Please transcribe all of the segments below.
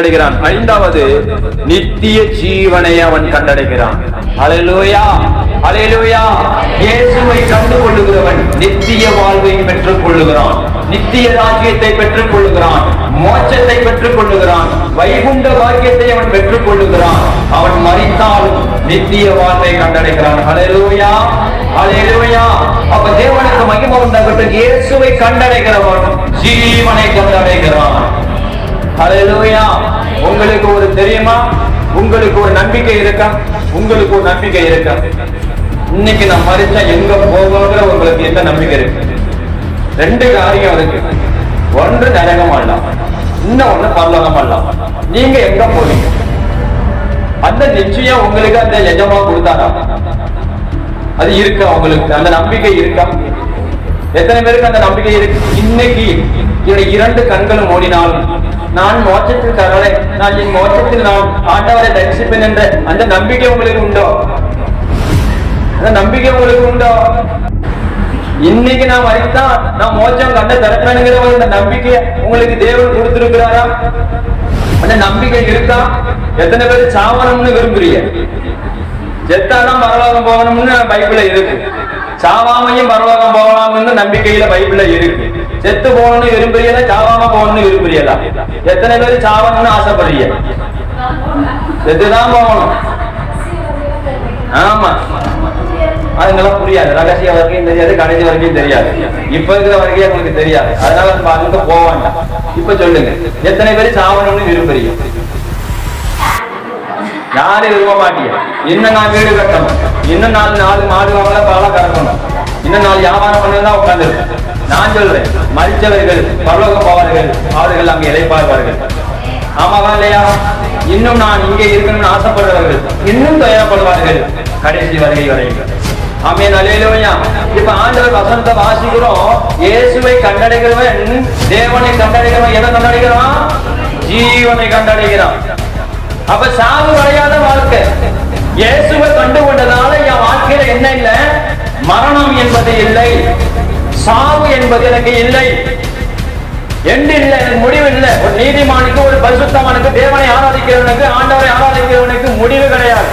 கண்டடைகிறான். ஐந்தாவது நித்திய ஜீவனை அவன் கண்டடைகிறான். அலையிலூயா அலையிலூயா இயேசுவை கண்டு கொள்ளுகிறவன் நித்திய வாழ்வை பெற்றுக் கொள்ளுகிறான் நித்திய ராஜ்யத்தை பெற்றுக் கொள்ளுகிறான் மோட்சத்தை பெற்றுக் கொள்ளுகிறான் வைகுண்ட பாக்கியத்தை அவன் பெற்றுக் கொள்ளுகிறான் அவன் மறித்தாலும் நித்திய வாழ்வை கண்டடைகிறான். அலையிலூயா அலையிலூயா அப்ப தேவனுக்கு மகிமை உண்டாகட்டும். இயேசுவை கண்டடைகிறவன் ஜீவனை கண்டடைகிறான். ஹalleluya. உங்களுக்கு ஒரு தெரியுமா? உங்களுக்கு ஒரு நம்பிக்கை இருக்கா? உங்களுக்கு ஒரு நம்பிக்கை இருக்கா? இன்னைக்கு நான் மறிச்சா எங்க போகணுங்கிற உங்களுக்கு எந்த நம்பிக்கை இருக்கு? ரெண்டு காரியம் இருக்கு. ஒன்று நரகம் ஆடலாம் இன்னும் ஒண்ணு பரலோகம் ஆடலாம் நீங்க எங்க போவீங்க அந்த நிச்சயம் உங்களுக்கு அந்த எஜமா கொடுத்தாரா? அது இருக்கா உங்களுக்கு? அந்த நம்பிக்கை இருக்கா? எத்தனை பேருக்கு அந்த நம்பிக்கை இருக்கு? இன்னைக்கு என்னுடைய இரண்டு கண்களும் ஓடினாலும் நான் மோட்சத்தில் தரலை நான் என் மோட்சத்தில் நான் ஆண்டவரை தரிசிப்பேன் என்ற அந்த நம்பிக்கை உங்களுக்கு உண்டோ? அந்த நம்பிக்கை உங்களுக்கு உண்டோ? இன்னைக்கு நான் மறித்தா நான் மோச்சம் கண்ட திறப்பேனுங்கிற ஒரு அந்த நம்பிக்கை உங்களுக்கு தேவன் கொடுத்திருக்கிறாரா? அந்த நம்பிக்கை இருக்கா? எத்தனை பேர் சாவனம்னு விரும்புறீங்க? செத்தாதான் பரலோகம் போகணும்னு பைபிள இருக்கு. சாவாமையும் பரலோகம் போகலாம்னு நம்பிக்கையில பைபிள இருக்கு. செத்து போகணும்னு விரும்புறீங்களா சாவாம போகணும்னு விரும்புறீங்களா எத்தனை பேர் சாவணும்னு ஆசைப்படுறீங்க? செத்துதான் போகணும். ஆமா. அதுங்கெல்லாம் புரியாது. ரகசிய வரைக்கும் தெரியாது கடைசி வரைக்கும் தெரியாது. இப்ப இருக்கிற வரைக்கும் உங்களுக்கு தெரியாது. அதனால நம்ம அங்க போக வேண்டாம். இப்ப சொல்லுங்க. எத்தனை பேர் சாவணும்னு விரும்புறீங்க? யாரும் விரும்ப மாட்டீங்க இன்னும் நான் வீடு கட்டணும். இன்னும் நாலு நாலு மாடு வாங்கல பாலா கறக்கணும். இன்னும் நாலு வியாபாரம் பண்ணதான் உட்கார்ந்து நான் சொல்றேன் மறிச்சவர்கள் பரலோக போவார்கள் அவர்கள் அங்கே இழைப்பார்கள். ஆமாவா இல்லையா இன்னும் நான் இங்கே இருக்கணும்னு ஆசைப்படுறவர்கள் இன்னும் தயாரப்படுவார்கள் கடைசி வருகை வரைக்கும் ஆமென் அல்லேலூயா. இப்ப ஆண்டவர் வசனத்தை வாசிக்கிறோம். இயேசுவை கண்டடைகிறவன் தேவனை கண்டடைகிறவன் எதை கண்டடைகிறான்? ஜீவனை கண்டடைகிறான். அப்ப சாவு வரையாத வாழ்க்கை. இயேசுவை கண்டு கொண்டதால என் வாழ்க்கையில என்ன இல்லை? மரணம் என்பது இல்லை. சாவு என்பது எனக்கு இல்லை. எண்டு இல்லை எனக்கு முடிவு இல்லை ஒரு நீதிமானுக்கு ஒரு பரிசுத்தமானுக்கு தேவனை ஆராதிக்கிறவனுக்கு ஆண்டவரை ஆராதிக்கிறவனுக்கு முடிவு கிடையாது.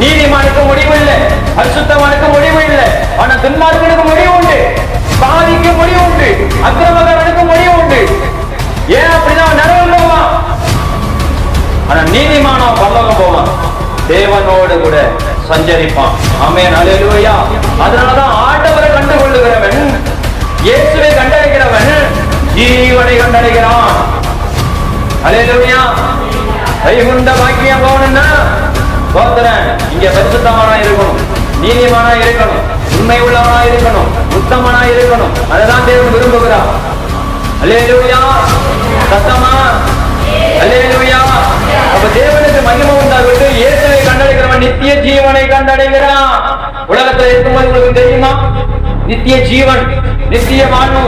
நீதிமானுக்கு முடிவு இல்லை பரிசுத்தமானுக்கு முடிவு இல்லை ஆனா துன்மார்க்கனுக்கு முடிவு உண்டு பாதிக்கு முடிவு உண்டு அக்கிரமக்காரனுக்கு முடிவு உண்டு ஏன் அப்படிதான் நரகம் போவான் ஆனா நீதிமானா பரலோகம் போவான். தேவனோடு கூட சஞ்சரிப்பான். ஆமென். அல்லேலூயா அதனாலதான் வைகுண்ட பாக்கியம் போகணும்னா சோதரன் இங்க பரிசுத்தமானா இருக்கணும். நீதிமானா இருக்கணும். உண்மை உள்ளவனா இருக்கணும். உத்தமனா இருக்கணும். அததான் தேவன் விரும்புகிறார். அல்லேலூயா. சத்தமா? அல்லேலூயா. அப்ப தேவனுக்கு மகிமை விட்டு இயேசுவை கண்டடைகிறவன் நித்திய ஜீவனை கண்டடைகிறான். உலகத்துல இருக்கும்போது உங்களுக்கு தெரியுமா? நித்திய ஜீவன் நித்திய மானு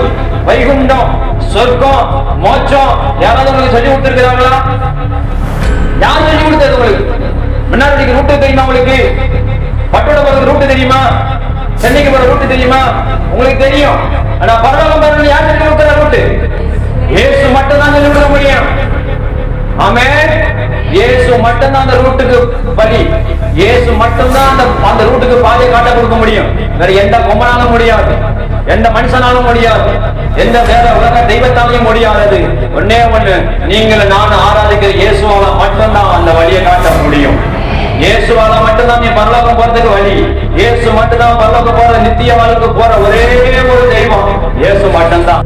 வைகுண்டம் சொர்க்கம் மோட்சம். யாராவது உங்களுக்கு சொல்லி கொடுத்திருக்கிறாங்களா? யார் சொல்லி கொடுத்தது உங்களுக்கு? முன்னாடி ரூட்டு தெரியுமா உங்களுக்கு? பட்டோட போறது ரூட்டு தெரியுமா? சென்னைக்கு போற ரூட்டு தெரியுமா? உங்களுக்கு தெரியும். ஆனா பரலோகம் போறது யார் சொல்லி கொடுக்கிற ரூட்டு இயேசு மட்டும் தான் சொல்லி கொடுக்க முடியும். ஆமே இயேசு மட்டும்தான் அந்த ரூட்டுக்கு வழி. இயேசு மட்டும்தான் அந்த அந்த ரூட்டுக்கு பாதையை காட்ட கொடுக்க முடியும். வேற எந்த கொம்பனாலும் முடியாது. எந்த மனுஷனாலும் முடியாது. எந்த வேற உலக தெய்வத்தாலையும் முடியாதது. ஒன்னே ஒண்ணு நீங்கள் நான் ஆராதிக்கிற இயேசுவால மட்டும்தான் அந்த வழியை காட்ட முடியும். இயேசுவால மட்டும்தான் நீ பரலோகம் போறதுக்கு வழி. இயேசு மட்டும்தான் பரலோகம் போற நித்திய வாழ்க்கை போற ஒரே ஒரு தெய்வம். இயேசு மட்டும்தான்.